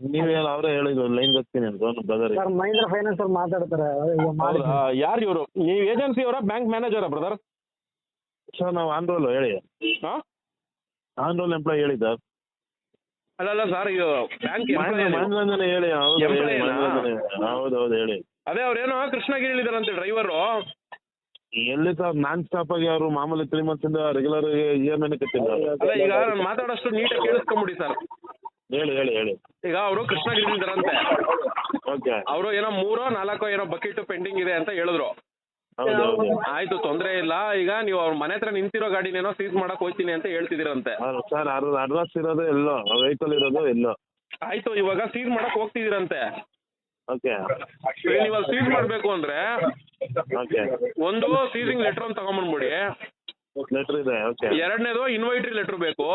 ನೀವೇನು ಅವರೇ ಹೇಳಿದ್ರು ಲೈನ್ ಬರ್ತೀನಿ ಅಂತ ನಮ್ಮ ಬ್ರದರ್ ಸರ್ ಮಹೇಂದ್ರ ಫೈನಾನ್ಸ್ ಅವ್ರು ಮಾತಾಡ್ತಾರೆ ಈಗ ಮಾಡಿ ಹೌದಾ? ಯಾರು ಇವರು? ನೀವು ಏಜೆನ್ಸಿ ಅವರ ಬ್ಯಾಂಕ್ ಮ್ಯಾನೇಜರ ಬ್ರದರ್ ಸರ್ ನಾವು ಆನ್ ರೋಲ್ ಹೇಳಿ. ಹಾ? ಆನ್ ರೋಲ್ ಎಂಪ್ಲಾಯ್ ಹೇಳಿ ಸರ್ ಅಲ್ಲ ಅಲ್ಲ ಸರ್ ಇದು ಬ್ಯಾಂಕ್ ಮನೋರಂಜನೆ ಹೇಳಿ ಹೌದು ಹೇಳಿ Employee ನಾ? ಮನೋರಂಜನೆ ಹೌದು ಹೌದು ಹೇಳಿ. ಅದೇ ಅವ್ರೇನೋ ಕೃಷ್ಣಗಿರಿ ಹೇಳಿದಾರಂತೆ ಡ್ರೈವರು ಎಲ್ಲಿ ಸರ್ ನಾನ್ ಸ್ಟಾಪ್ ಆಗಿ ಅವರು ಮಾಮೂಲಿ ತ್ರೀ ಮಂತ್ಸ್ ಇಂದ ರೆಗ್ಯುಲರ್ ಇ ಎಂ ಐ ಕಟ್ಟಿದ್ದಾರೆ. ಅಲ್ಲ ಈಗ ನಾನು ಮಾತಾಡೋಷ್ಟು ನೀಟಾಗಿ ಕೇಳಿಸ್ಕೊಂಬಿಡಿ ಸರ್ ಹೇಳಿ ಹೇಳಿ ಹೇಳಿ. ಈಗ ಅವರು ಕೃಷ್ಣಗಿರಿ ಇಳಿದಾರಂತೆ ಓಕೆ. ಅವರು ಏನೋ ಮೂರೋ ನಾಲ್ಕೋ ಏನೋ ಬಕೆಟ್ ಪೆಂಡಿಂಗ್ ಇದೆ ಅಂತ ಹೇಳಿದ್ರು. ಆಯ್ತು ತೊಂದ್ರೆ ಇಲ್ಲ. ಈಗ ನೀವು ಅವ್ರ ಮನೆ ಹತ್ರ ನಿಂತಿರೋ ಗಾಡಿನೇನೋ ಸೀಸ್ ಮಾಡಕ್ ಹೋಗ್ತೀನಿ ಅಂತ ಹೇಳ್ತಿದಿರಂತೆ ಸರ್ ಅಡ್ವಾನ್ಸ್ ಇರೋದು ಎಲ್ಲೋ ವೆಹಿಕಲ್ ಇರೋದು ಎಲ್ಲೋ. ಆಯ್ತು ಇವಾಗ ಸೀಸ್ ಮಾಡಕ್ ಹೋಗ್ತಿದಿರಂತೆ ಓಕೆ. ನೀವು ಅಲ್ಲಿ ಸೀಸ್ ಮಾಡ್ಬೇಕು ಅಂದ್ರೆ ಓಕೆ. ಒಂದು ಸೀಸಿಂಗ್ ಲೆಟರ್ ಅಂತ ತಗೊಂಡ್ಬಂದ್ಬಿಡಿ. ಲೆಟರ್ ಇದೆ ಓಕೆ. ಎರಡನೇದು ಇನ್ವೈಟ್ರಿ ಲೆಟರ್ ಬೇಕು.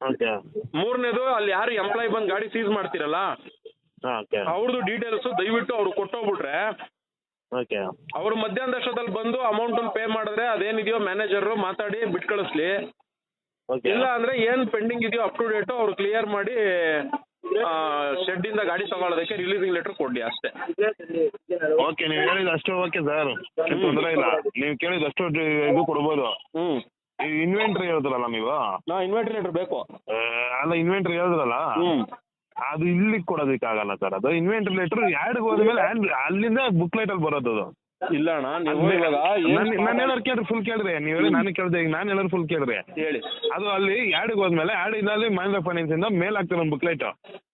ಓಕೆ ಮೂರನೇದು ಅಲ್ಲಿ ಯಾರು ಎಂಪ್ಲಾಯ್ ಬಂದು ಗಾಡಿ ಸೀಸ್ ಮಾಡ್ತೀರಲ್ಲ? ಹಾಂ ಓಕೆ ಅವ್ರದ್ದು ಡೀಟೇಲ್ಸ್ ದಯವಿಟ್ಟು ಅವ್ರು ಕೊಟ್ಟೋಗ್ಬಿಟ್ರೆ ಓಕೆ ಮಧ್ಯಾಹ್ನ ದರ್ಶನದಲ್ಲಿ ಬಂದು ಅಮೌಂಟ್ ಪೇ ಮಾಡಿದ್ರೆ ಅದೇನಿದೆಯೋ ಮ್ಯಾನೇಜರ್ ಮಾತಾಡಿ ಬಿಟ್ ಕಳಿಸ್ಲಿ ಓಕೆ ಇಲ್ಲ ಅಂದ್ರೆ ಏನ್ ಪೆಂಡಿಂಗ್ ಇದೆಯೋ ಅಪ್ ಟು ಡೇಟ್ ಅವ್ರು ಕ್ಲಿಯರ್ ಮಾಡಿ ಶೆಡ್ ಇಂದ ಗಾಡಿ ತಗೊಳ್ಳೋದಕ್ಕೆ ರಿಲೀಸಿಂಗ್ ಲೆಟರ್ ಕೊಡಿ ಅಷ್ಟೇ. ಓಕೆ ನೀವು ಹೇಳಿದ ಅಷ್ಟು ಓಕೆ ಸರ್ ತೊಂದರೆ ಇಲ್ಲ. ನೀವು ಕೇಳಿದ ಅಷ್ಟು ಇದು ಕೊಡ್ಬೋದು. ಹ್ಮ್. ಇನ್ವೆಂಟ್ರಿ ಹೇಳಿದ್ರಲ್ಲ ನೀವು? ನಾ ಇನ್ವೈಟ್ರಿ ಲೆಟರ್ ಬೇಕು. ಆ, ಅಲ್ಲ ಇನ್ವೆಂಟ್ರಿ ಹೇಳಿದ್ರಲ್ಲ? ಹ್ಮ್. ಅದು ಇಲ್ಲಿ ಕೊಡೋದಕ್ಕಾಗಲ್ಲ ಸರ್. ಅದು ಇನ್ವೆಂಟ್ರಿ ಲೆಟ್ರ್ ಯಾರ್ಡ್ಗೆ ಹೋದ್ಮೇಲೆ ಅಲ್ಲಿಂದ ಬುಕ್ಲೆಟ್ ಅಲ್ಲಿ ಬರೋದು ಅದು. ಇಲ್ಲ ಅಣ್ಣ ನೀವು ಇವಾಗ ಏನ್ ನಾನು ಹೇಳೋರು ಕೇಳ್ರಿ ಫುಲ್ ಕೇಳ್ರಿ ನೀವು ಹೇಳಿ ನಾನು ಕೇಳ್ದೆ ಈಗ ನಾನು ಹೇಳೋರು ಫುಲ್ ಕೇಳ್ರಿ ಹೇಳಿ. ಅದು ಅಲ್ಲಿ ಯಾರ್ಡ್ಗೆ ಹೋದ್ಮೇಲೆ ಯಾರ್ಡ್ ಅಲ್ಲಿ ಮಹೇಂದ್ರ ಫೈನಾನ್ಸ್ ಇಂದ ಮೇಲ್ ಆಗ್ತದೆ ಒಂದು ಬುಕ್ಲೆಟ್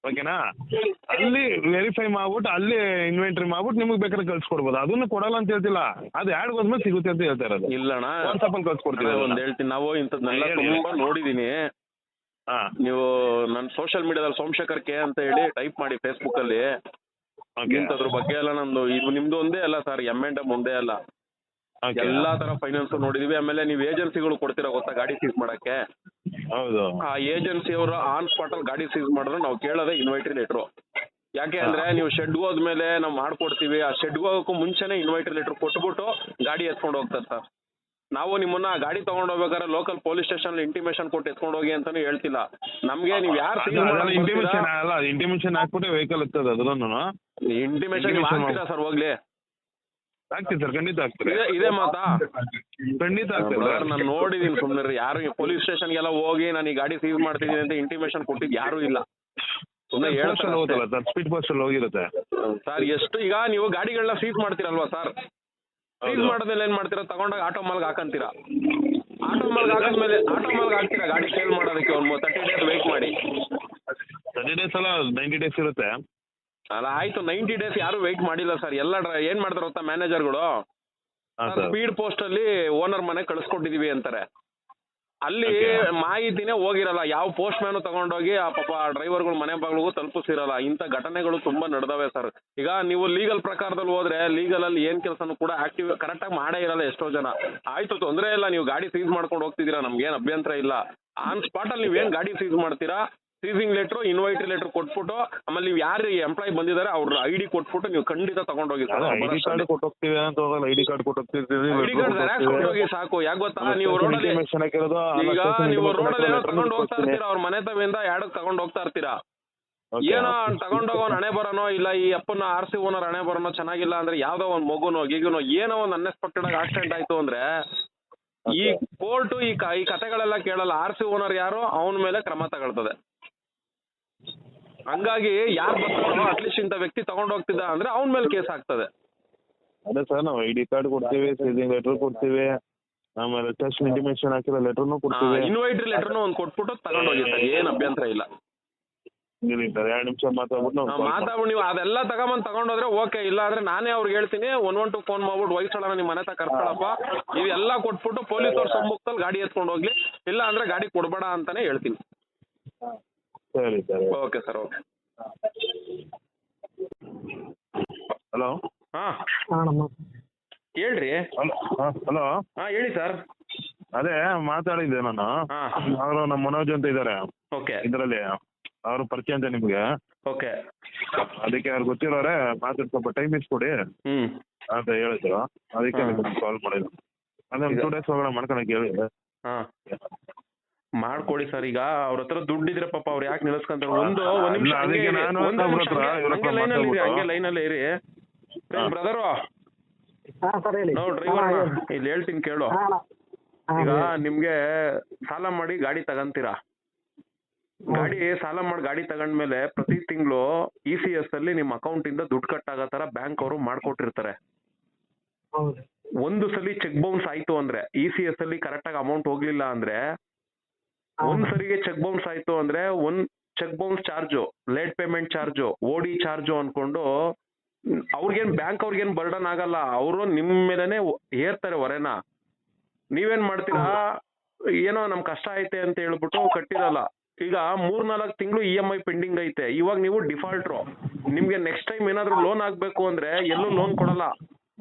ಓಕೆನಾ ಅಲ್ಲಿ ವೆರಿಫೈ ಮಾಡ್ಬಿಟ್ಟು ಅಲ್ಲಿ ಇನ್ವೆಂಟ್ರಿ ಮಾಡ್ಬಿಟ್ಟು ನಿಮಗೆ ಬೇಕಾದ್ರೆ ಕಳ್ಸಿಕೊಡ್ಬೋದು. ಅದನ್ನು ಕೊಡಲ್ಲ ಅಂತ ಹೇಳ್ತಿಲ್ಲ. ಅದು ಯಾರ್ಡ್ಗೆ ಹೋದ್ಮೇಲೆ ಸಿಗುತ್ತೆ ಅಂತ ಹೇಳ್ತಾ ಇರೋದು. ಇಲ್ಲ ಅಣ್ಣ. WhatsApp ಅಲ್ಲಿ ಒಂದು ಹೇಳ್ತೀನಿ. ನಾವು ಇಂಥದ್ದನ್ನೆಲ್ಲ. ತುಂಬಾ ನೋಡಿದೀನಿ. ಆ ನೀವು ನನ್ನ ಸೋಷಿಯಲ್ ಮೀಡಿಯಾದಲ್ಲಿ ಸೋಮಶೇಖರ್ ಕೆ ಅಂತ ಹೇಳಿ ಟೈಪ್ ಮಾಡಿ ಫೇಸ್ಬುಕ್ ಅಲ್ಲಿ. ಓಕೆ ಅದ್ರ ಬಗ್ಗೆ ಎಲ್ಲ ನಮ್ದು ಇದು ನಿಮ್ದು ಒಂದೇ ಅಲ್ಲ ಸರ್ ಎಂ ಅಂಡ್ ಎಂ ಒಂದೇ ಅಲ್ಲ. ಎಲ್ಲಾ ತರ ಫೈನಾನ್ಸ್ ನೋಡಿದೀವಿ. ಆಮೇಲೆ ನೀವು ಏಜೆನ್ಸಿಗಳು ಕೊಡ್ತೀರಾ ಗೊತ್ತಾ ಗಾಡಿ ಸೀಸ್ ಮಾಡಕ್ಕೆ? ಹೌದು. ಆ ಏಜೆನ್ಸಿ ಅವರು ಆನ್ ಸ್ಪಾಟ್ ಅಲ್ಲಿ ಗಾಡಿ ಸೀಸ್ ಮಾಡಿದ್ರೆ ನಾವು ಕೇಳೋದೇ ಇನ್ವೈಟ್ರಿ ಲೆಟ್ರು ಯಾಕೆ ಅಂದ್ರೆ ನೀವು ಶೆಡ್ ಹೋದ್ಮೇಲೆ ನಾವು ಮಾಡ್ಕೊಡ್ತೀವಿ. ಆ ಶೆಡ್ ಹೋಗೋಕ್ಕೂ ಮುಂಚೆನೆ ಇನ್ವೈಟ್ರಿ ಲೆಟ್ರ್ ಕೊಟ್ಬಿಟ್ಟು ಗಾಡಿ ಎತ್ಕೊಂಡು ಹೋಗ್ತಾರೆ ಸರ್ ನಾವು ನಿಮ್ಮನ್ನ ಆ ಗಾಡಿ ತಗೊಂಡ್ ಹೋಗ್ಬೇಕಾದ್ರೆ ಲೋಕಲ್ ಪೊಲೀಸ್ ಸ್ಟೇಷನ್ ಇಂಟಿಮೇಶನ್ ಕೊಟ್ಟು ಎತ್ಕೊಂಡು ಹೋಗಿ ಅಂತಾನು ಹೇಳ್ತಿಲ್ಲ. ನಮ್ಗೆ ನೀವು ಯಾರು ಇಂಟಿಮೇಶನ್ ಇಂಟಿಮೇಷನ್ ಅಲ್ಲ ಇಂಟಿಮೇಷನ್ ಹಾಕ್ಬಿಟ್ಟು ವೆಹಿಕಲ್ ಇರ್ತದೆ ಅದ್ರನ್ನು ಇಂಟಿಮೇಷನ್ ಹಾಕ್ತೀರಾ ಸರ್ ಹೋಗ್ಲಿ? ಆಗ್ತೀವಿ ಸರ್ ಖಂಡಿತ ಆಗ್ತದೆ ಇದೇ ಮಾತಾ? ಖಂಡಿತ ಆಗ್ತದೆ ನಾನು ನೋಡಿದೀನಿ ಸುಮ್ಮನೆ ಯಾರು ಪೊಲೀಸ್ ಸ್ಟೇಷನ್ಗೆಲ್ಲ ಹೋಗಿ ನಾನು ಈ ಗಾಡಿ ಸೀಸ್ ಮಾಡ್ತಿದ್ದೀನಿ ಅಂತ ಇಂಟಿಮೇಷನ್ ಕೊಟ್ಟಿದ್ದು ಯಾರು ಇಲ್ಲ. ಸುಮ್ಮನೆ ಹೋಗುತ್ತಲ್ಲ ಹೇಳ್ತಾರೆ ಸರ್ ಸ್ಪೀಡ್ ಬಸ್ ಅಲ್ಲಿ ಹೋಗಿರುತ್ತೆ. ಸರ್ ಎಷ್ಟು ಈಗ ನೀವು ಗಾಡಿಗಳನ್ನ ಸೀಸ್ ಮಾಡ್ತೀರಲ್ವಾ ಸರ್? ಸೀಸ್. ಮಾಡಿದ್ಮೇಲೆ ಏನ್ ಮಾಡ್ತೀರಾ? ತಗೊಂಡಾಗ ಆಟೋ ಮಾಲ್ಗೆ ಹಾಕಂತೀರಾ? ಆಟೋ ಮಾಲ್ಗೆ ಹಾಕಿದ್ಮೇಲೆ ಆಟೋ ಮಾಲ್ಗೆ ಹಾಕ್ತೀರಾ ಗಾಡಿ ಸೇಲ್ ಮಾಡೋದಕ್ಕೆ ಒಂದು ತರ್ಟಿ ಡೇಸ್ ವೇಟ್ ಮಾಡಿ. ತರ್ಟಿ ಡೇಸ್ ಅಲ್ಲ ನೈಂಟಿ ಡೇಸ್ ಇರುತ್ತೆ. ಅಲ್ಲ ಆಯ್ತು ನೈಂಟಿ ಡೇಸ್ ಯಾರು ವೆಯ್ಟ್ ಮಾಡಿಲ್ಲ ಸರ್ ಎಲ್ಲ ಏನ್ ಮಾಡ್ತಾರೆ ಗೊತ್ತಾ ಮ್ಯಾನೇಜರ್ಗಳು ಸ್ಪೀಡ್ ಪೋಸ್ಟ್ ಅಲ್ಲಿ ಓನರ್ ಮನೆ ಕಳಿಸ್ಕೊಟ್ಟಿದೀವಿ ಅಂತಾರೆ. ಅಲ್ಲಿ ಮಾಹಿತಿನೇ ಹೋಗಿರಲ್ಲ. ಯಾವ ಪೋಸ್ಟ್ ಮ್ಯಾನು ತಗೊಂಡೋಗಿ ಆ ಪಾಪ ಡ್ರೈವರ್ಗಳು ಮನೆ ಬಾಗಿಲಿಗೂ ತಲುಪಿಸಿರಲ್ಲ ಇಂಥ ಘಟನೆಗಳು ತುಂಬಾ ನಡೆದವೆ ಸರ್ ಈಗ ನೀವು ಲೀಗಲ್ ಪ್ರಕಾರದಲ್ಲಿ ಹೋದ್ರೆ ಲೀಗಲ್ ಅಲ್ಲಿ ಏನ್ ಕೆಲಸನೂ ಕೂಡ ಆಕ್ಟಿವ್ ಕರೆಕ್ಟಾಗಿ ಮಾಡೇ ಇರಲ್ಲ ಎಷ್ಟೋ ಜನ. ಆಯ್ತು ತೊಂದರೆ ಇಲ್ಲ. ನೀವು ಗಾಡಿ ಸೀಸ್ ಮಾಡ್ಕೊಂಡು ಹೋಗ್ತಿದ್ದೀರಾ. ನಮ್ಗೇನು ಅಭ್ಯಂತರ ಇಲ್ಲ. ಆನ್ ಸ್ಪಾಟ್ ಅಲ್ಲಿ ನೀವೇನ್ ಗಾಡಿ ಸೀಸ್ ಮಾಡ್ತೀರಾ? ಸೀಸಿಂಗ್ ಲೆಟ್ರು ಇನ್ವೈಟ್ರಿ ಲೆಟರ್ ಕೊಟ್ಬಿಟ್ಟು ಆಮೇಲೆ ನೀವು ಯಾರು ಎಂಪ್ಲಾಯ್ ಬಂದಿದ್ದಾರೆ ಅವ್ರ ಐ ಡಿ ಕೊಟ್ಬಿಟ್ಟು ನೀವು ಖಂಡಿತ ತಗೊಂಡೋಗಿ ಸರ್ ಐ ಡಿ ಕಾರ್ಡ್ ಕೊಟ್ಟು ಹೋಗ್ತೀವಿ ಅಂತ ಹೋಗಲ್ಲ ಐಡಿ ಕಾರ್ಡ್ ಕೊಟ್ಟು ಹೋಗ್ತೀವಿ ಐ ಡಿ ಕಾರ್ಡ್ ಜೆರಾಕ್ಸ್ ಕೊಟ್ಟೋಗಿ ಸಾಕು. ಯಾಕೆ ಗೊತ್ತಾ? ನೀವು ರೋಡಲ್ಲಿ ಈಗ ನೀವು ರೋಡಲ್ಲಿ ಏನೋ ತಗೊಂಡು ಹೋಗ್ತಾ ಇರ್ತೀರಾ? ಅವ್ರ ಮನೆ ತವಿಂದ ಎರಡಕ್ ತಗೊಂಡ್ ಹೋಗ್ತಾ ಇರ್ತೀರಾ? ಏನೋ ತಗೊಂಡೋಗೋನ್ ಹಣೆ ಬರೋನೋ ಇಲ್ಲ ಈ ಅಪ್ಪನ ಆರ್ ಸಿ ಓನರ್ ಹಣೆ ಬರೋನೋ ಚೆನ್ನಾಗಿಲ್ಲ ಅಂದ್ರೆ ಯಾವ್ದೋ ಒಂದ್ ಮಗುನೋ ಗೀಗುನೋ ಏನೋ ಒಂದ್ ಅನ್ಎಕ್ಸ್ಪೆಕ್ಟೆಡ್ ಆಗಿ ಆಕ್ಸಿಡೆಂಟ್ ಆಯ್ತು ಅಂದ್ರೆ ಈ ಕೋರ್ಟ್ ಈ ಈ ಕತೆಗಳೆಲ್ಲ ಕೇಳಲ್ಲ. ಆರ್ ಸಿ ಓನರ್ ಯಾರು ಅವನ ಮೇಲೆ ಕ್ರಮ ತಗೊಳ್ತದೆ. ಹಂಗಾಗಿ ಯಾರು ಬರ್ತಾರೋ ಅಟ್ಲೀಸ್ಟ್ ಇಂಥ ವ್ಯಕ್ತಿ ತಗೊಂಡು ಹೋಗ್ತಿದ್ದ ಅಂದ್ರೆ ಅವನ ಮೇಲೆ ಕೇಸ್ ಆಗ್ತದೆ. ಅದೇ ಸರ್ ನಾವು ಐ ಡಿ ಕಾರ್ಡ್ ಕೊಡ್ತೀವಿ ಸೀಸಿಂಗ್ ಲೆಟರ್ ಕೊಡ್ತೀವಿ ಆಮೇಲೆ ಟೆಸ್ಟ್ ಇಂಟಿಮೇಷನ್ ಹಾಕಿರೋ ಲೆಟರ್ನು ಕೊಡ್ತೀವಿ. ಇನ್ವೈಟ್ರಿ ಲೆಟರ್ನು ಒಂದು ಕೊಟ್ಬಿಟ್ಟು ತಗೊಂಡೋಗಿ ಸರ್ ಏನು ಅಭ್ಯಂತರ ಇಲ್ಲ. ಸರ್ ಎರಡು ನಿಮಿಷ ಮಾತಾಡ್ಬಿಟ್ಟು ನಾವು ಮಾತಾಡ್ಬಿಟ್ಟು ನೀವು ಅದೆಲ್ಲ ತಗೊಂಬಂದು ತಗೊಂಡೋದ್ರೆ ಓಕೆ ಇಲ್ಲ ಅಂದ್ರೆ ನಾನೇ ಅವ್ರಿಗೆ ಹೇಳ್ತೀನಿ ಒನ್ ಒನ್ ಟು ಫೋನ್ ಮಾಡ್ಬಿಟ್ಟು ವಯಸ್ಸೋಣ ನಿಮ್ಮ ಮನೆ ತಗ ಕರ್ಕೊಳಪ್ಪ ಇವೆಲ್ಲ ಕೊಟ್ಬಿಟ್ಟು ಪೊಲೀಸ್ ಪೊಲೀಸವ್ರ ಸಮ್ಮುಖದಲ್ಲಿ ಗಾಡಿ ಎತ್ಕೊಂಡು ಹೋಗ್ಲಿ ಇಲ್ಲ ಅಂದ್ರೆ ಗಾಡಿ ಕೊಡ್ಬೇಡ ಅಂತಾನೆ ಹೇಳ್ತೀನಿ. ಸರಿ ಸರಿ. Okay sir okay. ಹಲೋ? ಹಾಂ. ಹೇಳ್ರಿ. Hello hello? ಹಾಂ ಹೇಳಿ ಸರ್. ಅದೇ ಮಾತಾಡಿದ್ದೆ ನಾನು. ಹಾಂ. ಅವರು ನಮ್ಮ ಮನೋಜ್ ಅಂತ ಇದ್ದಾರೆ ಓಕೆ. ಇದರಲ್ಲಿ ಅವ್ರ ಪರಿಚಯ ಅಂತ ನಿಮಗೆ. ಓಕೆ. ಅದಕ್ಕೆ ಅವ್ರು ಗೊತ್ತಿರೋರೆ ಮಾತಾಡಿ ಸ್ವಲ್ಪ ಟೈಮ್ ಇಸ್ಕೊಡಿ. ಹ್ಞೂ ಅಂತ ಹೇಳಿದ್ರು. ಅದಕ್ಕೆ. ಕಾಲ್ ಮಾಡಿದ್ರು ಅದೇ ಒಂದು ಟೂ ಡೇಸ್ ಒಳಗಡೆ ಮಾಡ್ಕೊಳಕ್ಕೆ ಹೇಳಿ. ಹಾಂ. ಮಾಡ್ಕೊಡಿ ಸರ್ ಈಗ ಅವ್ರ ಹತ್ರ ದುಡ್ಡಿದ್ರೆ ಪಾಪ ಅವ್ರು ಯಾಕೆ ನಿಲ್ಲಿಸ್ಕೊಂತಾರೆ ಒಂದು ಒಂದ್ ನಿಮಿಷ ಇಲ್ಲ, ಅದಕ್ಕೆ. ನಾನು ಅವ್ರ ಹತ್ರ ಹಂಗೆ- ಲೈನಲ್ಲಿ ಇರಿ ಮಾತಾಡ್ಬಿಟ್ಟು. ಹಂಗೆ ಲೈನಲ್ಲಿ ಇರಿ ಬ್ರದರು ಹಾ ಸರ್ ಹೇಳಿ ನಾವು ಡ್ರೈವರ್ ಇಲ್ಲಿ ಹೇಳ್ತೀನಿ ಕೇಳು ಹಾ, ಅಣ್ಣ. ಹಾ, ಈಗ ಹೇಳಿ. ನಿಮ್ಗೆ ಸಾಲ ಮಾಡಿ ಗಾಡಿ ತಗಂತೀರಾ ಗಾಡಿ ಸಾಲ ಮಾಡಿ ಗಾಡಿ ತಗೊಂಡ್ಮೇಲೆ ಪ್ರತಿ ತಿಂಗಳು ಇ ಸಿ ಎಸ್ ಅಲ್ಲಿ ನಿಮ್ಮ ಅಕೌಂಟ್ ಇಂದ ದುಡ್ಡು ಕಟ್ ಆಗೋ ತರ ಬ್ಯಾಂಕ್ ಅವರು ಮಾಡ್ಕೊಟ್ಟಿರ್ತಾರೆ ಹೌದು ಒಂದು ಸಲ ಚೆಕ್ ಬೌನ್ಸ್ ಆಯ್ತು ಅಂದ್ರೆ ಇ ಸಿ ಎಸ್ ಅಲ್ಲಿ ಕರೆಕ್ಟ್ ಆಗಿ ಅಮೌಂಟ್ ಹೋಗ್ಲಿಲ್ಲ ಅಂದ್ರೆ. ಒಂದ್ ಸರಿಗೆ ಚೆಕ್ ಬೌನ್ಸ್ ಆಯ್ತು ಅಂದ್ರೆ ಒಂದ್ cheque bounce charge late payment charge OD charge ಅನ್ಕೊಂಡು ಅವ್ರಿಗೇನ್ ಬ್ಯಾಂಕ್ ಅವ್ರಿಗೇನ್ ಬರ್ಡನ್ ಆಗಲ್ಲ. ಅವರು ನಿಮ್ ಮೇಲೆನೆ ಏರ್ತಾರೆ ಹೊರೆನ. ನೀವೇನ್ ಮಾಡ್ತೀರಾ? ಏನೋ ನಮ್ ಕಷ್ಟ ಐತೆ ಅಂತ ಹೇಳ್ಬಿಟ್ಟು ಕಟ್ಟಿರಲ್ಲ. ಈಗ ಮೂರ್ ನಾಲ್ಕು ತಿಂಗಳು ಇ ಎಂ ಐ ಪೆಂಡಿಂಗ್ ಐತೆ. ಇವಾಗ ನೀವು ಡಿಫಾಲ್ಟ್ರು ನಿಮ್ಗೆ ನೆಕ್ಸ್ಟ್ ಟೈಮ್ ಏನಾದ್ರು ಲೋನ್ ಆಗ್ಬೇಕು ಅಂದ್ರೆ ಎಲ್ಲೂ ಲೋನ್ ಕೊಡಲ್ಲ.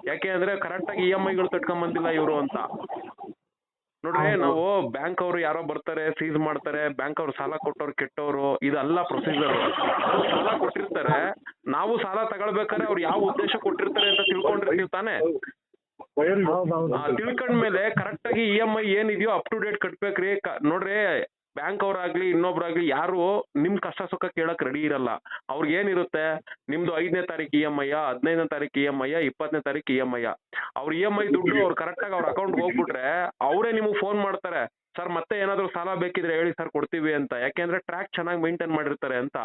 ಯಾಕೆ ಅಂದ್ರೆ ಕರೆಕ್ಟ್ ಆಗಿ ಇ ಎಂ ಐಗಳು ಕಟ್ಕೊಂಡ್ ಬಂದಿಲ್ಲ ಇವರು ಅಂತ. ನೋಡ್ರಿ ನಾವು ಬ್ಯಾಂಕ್ ಅವರು ಯಾರೋ ಬರ್ತಾರೆ ಸೀಸ್ ಮಾಡ್ತಾರೆ ಬ್ಯಾಂಕ್ ಅವ್ರು ಸಾಲ ಕೊಟ್ಟವ್ರು ಕೆಟ್ಟವರು ಇದೆಲ್ಲ ಪ್ರೊಸೀಜರ್ ಅವ್ರು ಸಾಲ ಕೊಟ್ಟಿರ್ತಾರೆ ನಾವು ಸಾಲ ತಗೊಳ್ಬೇಕಾದ್ರೆ ಅವ್ರು ಯಾವ ಉದ್ದೇಶ ಕೊಟ್ಟಿರ್ತಾರೆ ಅಂತ ತಿಳ್ಕೊಂಡಿರ್ತೀವಿ ತಾನೇ? ತಿಳ್ಕೊಂಡ್ಮೇಲೆ ಕರೆಕ್ಟ್ ಆಗಿ ಇ ಎಂ ಐ ಏನಿದೆಯೋ ಅಪ್ ಟು ಡೇಟ್ ಕಟ್ಬೇಕ್ರಿ. ನೋಡ್ರಿ ಬ್ಯಾಂಕ್ ಅವರಾಗ್ಲಿ ಇನ್ನೊಬ್ರಾಗ್ಲಿ ಯಾರು ನಿಮ್ ಕಷ್ಟ ಸುಖ ಕೇಳಕ್ ರೆಡಿ ಇರಲ್ಲ. ಅವ್ರಿಗೆ ಏನಿರುತ್ತೆ? ನಿಮ್ದು ಐದನೇ ತಾರೀಕು ಇ ಎಂ ಐ ಹದಿನೈದನೇ ತಾರೀಕು ಇ ಎಂ ಐ ಇಪ್ಪತ್ತನೇ ತಾರೀಕು ಇ ಎಂ ಐ ಅವ್ರ ಇ ಎಂ ಐ ದುಡ್ಡು ಅವ್ರು ಕರೆಕ್ಟ್ ಆಗಿ ಅವ್ರ ಅಕೌಂಟ್ ಹೋಗ್ಬಿಟ್ರೆ ಅವರೇ ನಿಮಗೆ ಫೋನ್ ಮಾಡ್ತಾರೆ. ಸರ್ ಮತ್ತೆ ಏನಾದ್ರು ಸಾಲ ಬೇಕಿದ್ರೆ ಹೇಳಿ ಸರ್ ಕೊಡ್ತೀವಿ ಅಂತ. ಯಾಕೆಂದ್ರೆ ಟ್ರ್ಯಾಕ್ ಚೆನ್ನಾಗಿ ಮೇಂಟೈನ್ ಮಾಡಿರ್ತಾರೆ ಅಂತ.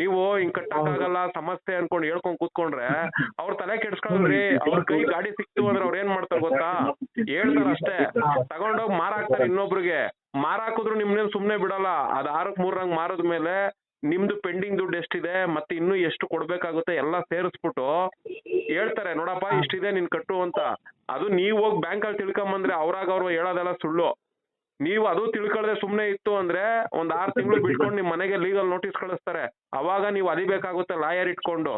ನೀವು ಹಿಂಗ್ ಕಟ್ಟಕ್ಕಾಗಲ್ಲ ಸಮಸ್ಯೆ ಅನ್ಕೊಂಡು ಹೇಳ್ಕೊಂಡ್ ಕೂತ್ಕೊಂಡ್ರೆ ಅವ್ರ ತಲೆ ಕೆಡ್ಸ್ಕೊಂಡ್ರಿ ಅವ್ರ ಕೈ ಗಾಡಿ ಸಿಕ್ತು ಅಂದ್ರೆ ಅವ್ರ ಏನ್ ಮಾಡ್ತಾರೆ ಗೊತ್ತಾ? ಹೇಳ್ತಾರ ಅಷ್ಟೇ ಹೋಗಿ ಮಾರಾಕ್ತಾರೆ ಇನ್ನೊಬ್ರಿಗೆ. ಮಾರಾಕಿದ್ರು ನಿಮ್ನೇನ್ ಸುಮ್ನೆ ಬಿಡಲ್ಲ. ಅದ್ ಆರಕ್ ಮೂರಂಗ್ ಮಾರದ್ಮೇಲೆ ನಿಮ್ದು ಪೆಂಡಿಂಗ್ ದುಡ್ಡು ಎಷ್ಟಿದೆ ಮತ್ತೆ ಇನ್ನು ಎಷ್ಟು ಕೊಡ್ಬೇಕಾಗುತ್ತೆ ಎಲ್ಲ ಸೇರಿಸ್ಬಿಟ್ಟು ಹೇಳ್ತಾರೆ, ನೋಡಪ್ಪ, ಇಷ್ಟಿದೆ ನೀನ್ ಕಟ್ಟು ಅಂತ. ಅದು ನೀವ್ ಹೋಗಿ ಬ್ಯಾಂಕಲ್ಲಿ ತಿಳ್ಕೊಂಬಂದ್ರೆ ಅವ್ರಾಗ ಅವ್ರು ಹೇಳೋದೆಲ್ಲ ಸುಳ್ಳು. ನೀವು ಅದು ತಿಳ್ಕೊಳ್ದೆ ಸುಮ್ನೆ ಇತ್ತು ಅಂದ್ರೆ ಒಂದ್ ಆರ್ ತಿಂಗಳು ಬಿಟ್ಕೊಂಡು ನಿಮ್ ಮನೆಗೆ ಲೀಗಲ್ ನೋಟಿಸ್ ಕಳಿಸ್ತಾರೆ. ಅವಾಗ ನೀವು ಅಲಿಬೇಕಾಗುತ್ತೆ ಲಾಯರ್ ಇಟ್ಕೊಂಡು.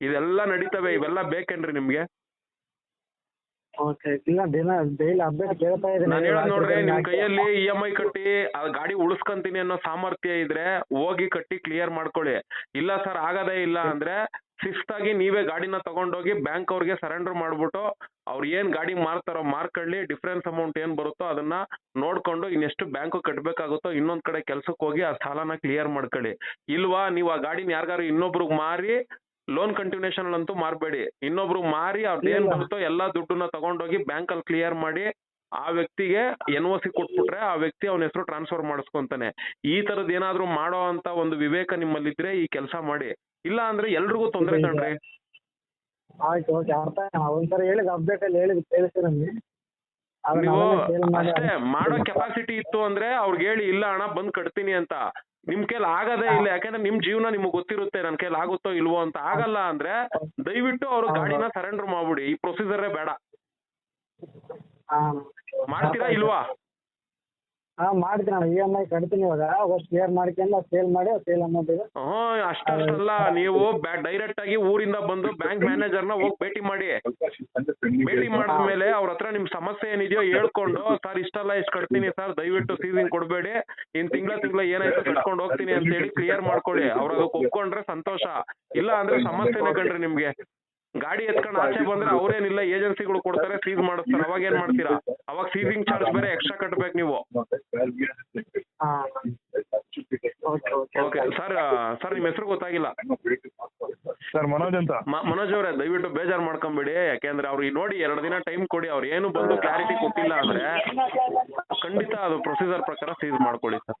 ಇದೆಲ್ಲ ನಡೀತವೆ, ಇವೆಲ್ಲ ಬೇಕೇನ್ರಿ ನಿಮ್ಗೆ? ಓಕೆ ಇಲ್ಲ ದಿನ ಡೈಲಿ ಅಪ್ಡೇಟ್ ಕೇಳ್ತಾ ಇದ್ದೀನಿ. ನಾನು ಹೇಳೋದ್ ನೋಡ್ರಿ ನಿಮ್ ಕೈಯಲ್ಲಿ ಇ ಎಂ ಐ ಕಟ್ಟಿ ಆ ಗಾಡಿ ಉಳಿಸ್ಕೊಂತೀನಿ ಅನ್ನೋ ಸಾಮರ್ಥ್ಯ ಇದ್ರೆ ಹೋಗಿ ಕಟ್ಟಿ ಕ್ಲಿಯರ್ ಮಾಡ್ಕೊಳ್ಳಿ. ಇಲ್ಲ ಸರ್ ಆಗದೇ ಇಲ್ಲ ಅಂದ್ರೆ ಶಿಸ್ತಾಗಿ ನೀವೇ ಗಾಡಿನ ತಗೊಂಡೋಗಿ ಬ್ಯಾಂಕ್ ಅವ್ರಿಗೆ ಸರೆಂಡರ್ ಮಾಡ್ಬಿಟ್ಟು ಅವ್ರು ಏನ್ ಗಾಡಿ ಮಾರ್ತಾರೋ ಮಾರ್ಕೊಳ್ಳಿ ಡಿಫ್ರೆನ್ಸ್ ಅಮೌಂಟ್ ಏನ್ ಬರುತ್ತೋ ಅದನ್ನ ನೋಡ್ಕೊಂಡು ಇನ್ನೆಷ್ಟು ಬ್ಯಾಂಕ್ ಕಟ್ಬೇಕಾಗುತ್ತೋ ಇನ್ನೊಂದ್ ಕಡೆ ಕೆಲ್ಸಕ್ಕೆ ಹೋಗಿ ಆ ಸಾಲನ ಕ್ಲಿಯರ್ ಮಾಡ್ಕೊಳ್ಳಿ. ಇಲ್ವಾ ನೀವು ಆ ಗಾಡಿನ ಯಾರಿಗಾರು ಇನ್ನೊಬ್ರಿಗೆ ಮಾರಿ ಲೋನ್ ಕಂಟಿನ್ಯೂಷನ್ ಅಂತೂ ಮಾರ್ಬೇಡಿ. ಇನ್ನೊಬ್ರು ಮಾರಿ ಅದೇನ್. ಬರುತ್ತೋ ಎಲ್ಲಾ ದುಡ್ಡನ್ನ ತಗೊಂಡೋಗಿ ಬ್ಯಾಂಕ್ ಅಲ್ಲಿ ಕ್ಲಿಯರ್ ಮಾಡಿ ಆ ವ್ಯಕ್ತಿಗೆ ಎನ್ ಒ ಸಿ ಕೊಟ್ಬಿಟ್ರೆ ಆ ವ್ಯಕ್ತಿ ಅವನ ಹೆಸರು ಟ್ರಾನ್ಸ್ಫರ್ ಮಾಡಿಸ್ಕೊಂತಾನೆ. ಈ ತರದ್ ಏನಾದ್ರು ಮಾಡೋ ಅಂತ ಒಂದು ವಿವೇಕ ನಿಮ್ಮಲ್ಲಿದ್ರೆ ಈ ಕೆಲಸ ಮಾಡಿ. ಇಲ್ಲ ಅಂದ್ರೆ ಎಲ್ರಿಗೂ ತೊಂದರೆ ಕಣ್ರಿ ಆಯ್ತು ಓಕೆ ಅರ್ಥ ಒಂದ್ಸರಿ ಹೇಳಿದ ಅಪ್ಡೇಟ್ ಅಲ್ಲಿ ಹೇಳಿದ್ ನೀವು ಅಷ್ಟೇ ಮಾಡೋ ಕೆಪಾಸಿಟಿ ಇತ್ತು ಅಂದ್ರೆ ಅವ್ರಿಗೆ ಹೇಳಿ ಇಲ್ಲ ಅಣ್ಣ ಬಂದ್ ಕಟ್ತೀನಿ ಅಂತ. ನಿಮ್ ಕೈಲಿ ಆಗದೇ ಇಲ್ಲ ಯಾಕಂದ್ರೆ ನಿಮ್ ಜೀವನ ನಿಮ್ಗೆ ಗೊತ್ತಿರುತ್ತೆ ನನ್ ಕೈಲಿ ಆಗುತ್ತೋ ಇಲ್ವೋ ಅಂತ. ಆಗಲ್ಲ ಅಂದ್ರೆ ದಯವಿಟ್ಟು ಅವ್ರ ಗಾಡಿನ ಸರೆಂಡರ್ ಮಾಡ್ಬಿಡಿ. ಈ ಪ್ರೊಸೀಜರೇ ಬೇಡ. ಮಾಡ್ತೀರಾ ಇಲ್ವಾ? ಹಾ ಮಾಡ್ತೀನಿ ಅಣ್ಣ ಇ ಐ ಕಟ್ತೀನಿ ಇವಾಗ. ಫಸ್ಟ್ ಕ್ಲಿಯರ್ ಮಾಡ್ಕೊಂಡು ಸೇಲ್ ಮಾಡಿ ಸೇಲ್ ಅಮೌಂಟ್ ಇದೆ. ಅಷ್ಟಷ್ಟಲ್ಲ ನೀವು ಡೈರೆಕ್ಟ್ ಆಗಿ ಊರಿಂದ ಬಂದು ಬ್ಯಾಂಕ್ ಮ್ಯಾನೇಜರ್ನ ಹೋಗಿ ಭೇಟಿ ಮಾಡಿ. ಭೇಟಿ ಮಾಡಿದ್ಮೇಲೆ ಅವ್ರ ಹತ್ರ ನಿಮ್ ಸಮಸ್ಯೆ ಏನಿದೆಯೋ ಹೇಳ್ಕೊಂಡು, ಸರ್ ಇಷ್ಟಲ್ಲ ಇಷ್ಟು ಕಟ್ತೀನಿ ಸರ್. ದಯವಿಟ್ಟು ಸೀಸಿಂಗ್ ಕೊಡಬೇಡಿ. ಇನ್ ತಿಂಗಳ ತಿಂಗಳ ಏನಾಯ್ತು ಕಟ್ಕೊಂಡು ಹೋಗ್ತೀನಿ ಅಂತ ಹೇಳಿ ಕ್ಲಿಯರ್ ಮಾಡ್ಕೊಳ್ಳಿ ಅವ್ರ ಅದಕ್ಕೆ ಒಪ್ಕೊಂಡ್ರೆ ಸಂತೋಷ. ಇಲ್ಲ ಅಂದ್ರೆ ಸಮಸ್ಯೆನೇ ಕಣ್ರಿ ನಿಮ್ಗೆ. ಗಾಡಿ ಎತ್ಕೊಂಡು ಆಚೆ ಬಂದ್ರೆ ಅವ್ರೇನಿಲ್ಲ ಏಜೆನ್ಸಿಗಳು ಕೊಡ್ತಾರೆ ಸೀಸ್ ಮಾಡಿಸ್ತಾರೆ ಅವಾಗ ಏನ್ ಮಾಡ್ತೀರಾ? ಅವಾಗ ಸೀಸಿಂಗ್ ಚಾರ್ಜ್ ಬೇರೆ ಎಕ್ಸ್ಟ್ರಾ ಕಟ್ಬೇಕು ನೀವು. ಓಕೆ ಸರ್ ಸರ್ ನಿಮ್ಮ ಹೆಸರು ಗೊತ್ತಾಗಿಲ್ಲ. ಸರ್ ಮನೋಜ್ ಅಂತ? ಮನೋಜ್ ಅವರೇ ದಯವಿಟ್ಟು ಬೇಜಾರ್ ಮಾಡ್ಕೊಂಬೇಡಿ. ಯಾಕೆಂದ್ರೆ ಅವ್ರಿಗೆ ನೋಡಿ ಎರಡು ದಿನ ಟೈಮ್ ಕೊಡಿ ಅವ್ರು ಏನು ಬಂದು ಕ್ಲಾರಿಟಿ ಕೊಟ್ಟಿಲ್ಲ ಅಂದ್ರೆ ಖಂಡಿತ ಅದು ಪ್ರೊಸೀಜರ್ ಪ್ರಕಾರ ಸೀಸ್ ಮಾಡ್ಕೊಳ್ಳಿ ಸರ್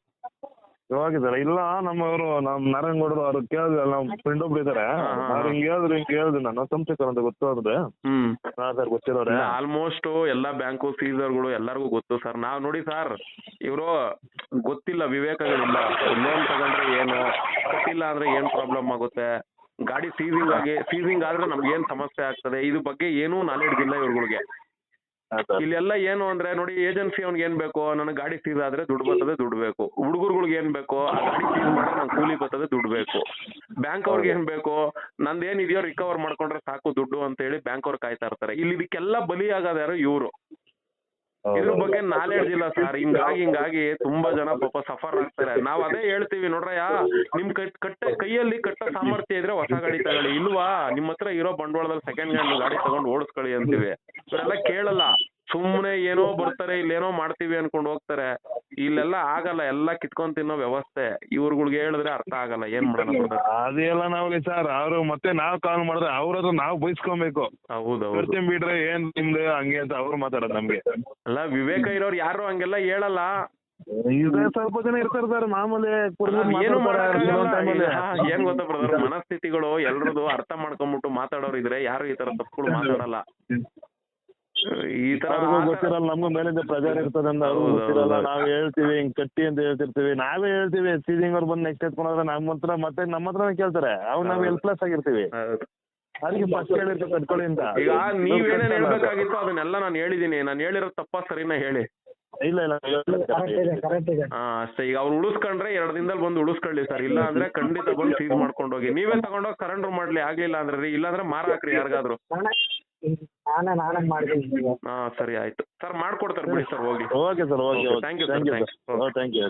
ಇವಾಗ ಸರ್ ಇಲ್ಲ ನಮ್ಮವರು ನಮ್ ನಾರಾಯಣಗೌಡರು ಅವ್ರು ಕೇಳಿದ್ರೆ ನಮ್ ಫ್ರೆಂಡ್ ಒಬ್ರು ಇದಾರೆ. ಅವ್ರು ಹಿಂಗ್ ಹೇಳಿದ್ರು ಹಿಂಗ್ ಹೇಳಿದ್ರು. ನಾನು ಸಂಶೇಖರ್ ಅಂತ ಗೊತ್ತು ಅವ್ರದ್ದು ಹ್ಮ್. ಹಾ ಸರ್ ಗೊತ್ತಿರೋರೆ. ಆಲ್ಮೋಸ್ಟ್ ಎಲ್ಲಾ ಬ್ಯಾಂಕು ಸೀಸರ್ಗಳು ಎಲ್ಲರಿಗೂ ಗೊತ್ತು ಸರ್. ನಾವ್ ನೋಡಿ ಸರ್ ಇವರು ಗೊತ್ತಿಲ್ಲ ವಿವೇಕಗಳಿಲ್ಲ ಲೋನ್ ತಗೊಂಡ್ರೆ ಏನು? ಕಟ್ಟಿಲ್ಲ ಅಂದ್ರೆ ಏನ್ ಪ್ರಾಬ್ಲಮ್ ಆಗುತ್ತೆ? ಗಾಡಿ ಸೀಸಿಂಗ್ ಆಗಿ ಸೀಸಿಂಗ್ ಆದ್ರೆ ನಮ್ಗೆ ಏನ್ ಸಮಸ್ಯೆ ಆಗ್ತದೆ? ಇದ್ರ ಬಗ್ಗೆ ಏನೂ ನಾಲೆಡ್ಜ್ ಇಲ್ಲ ಇವ್ರುಗಳಿಗೆ. ಇಲ್ಲೆಲ್ಲ ಏನು ಅಂದ್ರೆ ನೋಡಿ ಏಜೆನ್ಸಿ ಅವ್ನಿಗೆ ಏನ್ ಬೇಕು? ನನಗೆ ಗಾಡಿ ಸೀಸ್ ಆದ್ರೆ ದುಡ್ಡು ಬರ್ತದೆ ದುಡ್ಡು ಬೇಕು. ಹುಡುಗರುಗಳಿಗೆ ಏನ್ ಬೇಕು? ಆ ಗಾಡಿ ಸೀಸ್ ಮಾಡಿ ನಂಗೆ ಕೂಲಿ ಬರ್ತದೆ ದುಡ್ಡು ಬೇಕು. ಬ್ಯಾಂಕ್ ಅವ್ರಿಗೆ ಏನ್ ಬೇಕು? ನಂದು ಏನಿದೆಯೋ ರಿಕವರ್ ಮಾಡ್ಕೊಂಡ್ರೆ ಸಾಕು ದುಡ್ಡು ಅಂತ ಹೇಳಿ ಬ್ಯಾಂಕ್ ಅವ್ರು ಕಾಯ್ತಾ ಇರ್ತಾರೆ. ಇಲ್ಲಿ ಇದಕ್ಕೆಲ್ಲ ಬಲಿ ಆಗೋದು ಯಾರು ಇವರು. ಇದ್ರ ಬಗ್ಗೆ ನಾಲೆಡ್ಜ್ ಇಲ್ಲ ಸರ್ ಹಿಂಗಾಗಿ ಹಿಂಗಾಗಿ ತುಂಬಾ ಜನ ಪಾಪ ಸಫರ್ ಆಗ್ತಾರೆ. ನಾವ್ ಅದೇ ಹೇಳ್ತೀವಿ ನೋಡ್ರಯ್ಯ ನಿಮ್ ಕೈ ಕಟ್ಟೆ ಕೈಯಲ್ಲಿ ಕಟ್ಟೋ ಸಾಮರ್ಥ್ಯ ಇದ್ರೆ ಹೊಸ ಗಾಡಿ ತಗೊಳ್ಳಿ. ಇಲ್ವಾ? ನಿಮ್ ಹತ್ರ ಇರೋ ಬಂಡವಾಳದಲ್ಲಿ ಸೆಕೆಂಡ್ ಹ್ಯಾಂಡ್ ಗಾಡಿ ತಗೊಂಡ್ ಓಡಿಸ್ಕೊಳ್ಳಿ ಅಂತೀವಿ. ಇವರೆಲ್ಲ ಕೇಳಲ್ಲ. ಸುಮ್ಮನೆ ಏನೋ ಬರ್ತಾರೆ ಇಲ್ಲೇನೋ ಮಾಡ್ತೀವಿ ಅನ್ಕೊಂಡು ಹೋಗ್ತಾರೆ. ಇಲ್ಲೆಲ್ಲ ಆಗಲ್ಲ ಎಲ್ಲ ಕಿತ್ಕೊಂಡ್ ತಿನ್ನೋ ವ್ಯವಸ್ಥೆ. ಇವ್ರುಗಳ್ಗೆ ಹೇಳಿದ್ರೆ ಅರ್ಥ ಆಗಲ್ಲ ಏನ್ ಮಾಡೋಣ brother? ಅದೆಲ್ಲ ನಾವ್ ಸರ್ ಅವರು ಮತ್ತೆ ನಾವ್ ಕಾಲ್ ಮಾಡಿದ್ರೆ ಅವ್ರ ಹತ್ರ ನಾವು ಬೈಸ್ಕೊಬೇಕು. ಹೌದೌದು. ಬರ್ತೀನಿ ಬಿಡ್ರೆ ಏನ್ ನಿಮ್ದು ಹಂಗೆ ಅಂತ ಅವ್ರು ಮಾತಾಡೋದು ನಮ್ಗೆ. ಅಲ್ಲ ವಿವೇಕ ಇರೋರು ಯಾರು ಹಂಗೆಲ್ಲ ಹೇಳಲ್ಲ. ಇದ್ರೆ ಸ್ವಲ್ಪ ಜನ ಇರ್ತಾರೆ ಸರ್ ಮಾಮೂಲಿ ಕುಡ್ದು ಏನು ಮಾತಾಡ್ತಾರೆ ಕೆಲವೊಂದ್ time ಅಲ್ಲಿ. ಮಾಡಕ್ಕಾಗಲ್ಲ ಏನ್ ಗೊತ್ತಾ ಬ್ರದರ್ ಮನಸ್ಥಿತಿಗಳು ಎಲ್ರದು ಅರ್ಥ ಮಾಡ್ಕೊಂಡ್ಬಿಟ್ಟು ಮಾತಾಡೋರು ಇದ್ರೆ ಯಾರು ಈ ತರ ತಪ್ಪುಗಳು ಮಾತಾಡಲ್ಲ. ಈ ತರ ಅವ್ರಿಗೂ ಗೊತ್ತಿರಲ್ಲ ನಮ್ಗೂ ಮೇಲಿಂದ ಪ್ರೆಜರ್ ಇರ್ತದೆ ಅಂತ ಅವ್ರಿಗೂ ಗೊತ್ತಿರಲ್ಲ. ನಾವ್ ಹೇಳ್ತೀವಿ ಹಿಂಗ್ ಕಟ್ಟಿ ಅಂತ ಹೇಳ್ತಿರ್ತೀವಿ. ನಾವೇ ಹೇಳ್ತೀವಿ ಸೀದಿಂಗ್ ಅವ್ರು ಬಂದು ನೆಕ್ಸ್ಟ್ ಎತ್ಕೊಂಡ್ರೆ ನಮ್ಮ ಹತ್ರ ಮತ್ತೆ ನಮ್ಮ ಹತ್ರನೇ ಕೇಳ್ತಾರೆ. ಅವ್ ನಾವ್. ಹೆಲ್ಪ್ಲೆಸ್ ಆಗಿರ್ತೀವಿ. ಅದಕ್ಕೆ ಫಸ್ಟ್ ಹೇಳಿರ್ತೀವಿ ಕಟ್ಕೊಳ್ಳಿ ಅಂತ. ಈಗ ನೀವೇನೇನ್ ಹೇಳ್ಬೇಕಾಗಿತ್ತು ಅದನ್ನೆಲ್ಲ ನಾನು ಹೇಳಿದೀನಿ. ನಾನು ಹೇಳಿರೋ ತಪ್ಪ ಸರಿನ ಹೇಳಿ. ಇಲ್ಲ ಇಲ್ಲ ಅಷ್ಟೇ. ಈಗ ಅವ್ರು ಉಳಿಸ್ಕೊಂಡ್ರೆ ಎರಡ್ ದಿನದಲ್ಲಿ ಬಂದು ಉಳಿಸ್ಕೊಳ್ಳಿ ಸರ್. ಇಲ್ಲ ಅಂದ್ರೆ ಖಂಡಿತ ಬಂದು ಸೀಸ್ ಮಾಡ್ಕೊಂಡು ಹೋಗಿ. ನೀವೇ ತಗೊಂಡೋಗಿ ಕರೆಂಟ್ ಮಾಡ್ಲಿ. ಆಗ್ಲಿಲ್ಲ ಅಂದ್ರೆ ರೀ. ಇಲ್ಲಾಂದ್ರೆ ಮಾರಾಕ್ರಿ ಯಾರಿಗಾದ್ರು. ನಾನೇ ನಾನೇ ಮಾಡ್ತೀನಿ ಹಾ ಸರಿ ಆಯ್ತು. ಸರ್ ಮಾಡ್ಕೊಡ್ತಾರೆ ಬಿಡಿ ಸರ್ ಹೋಗಿ. Okay sir okay. Thank you thank you thank you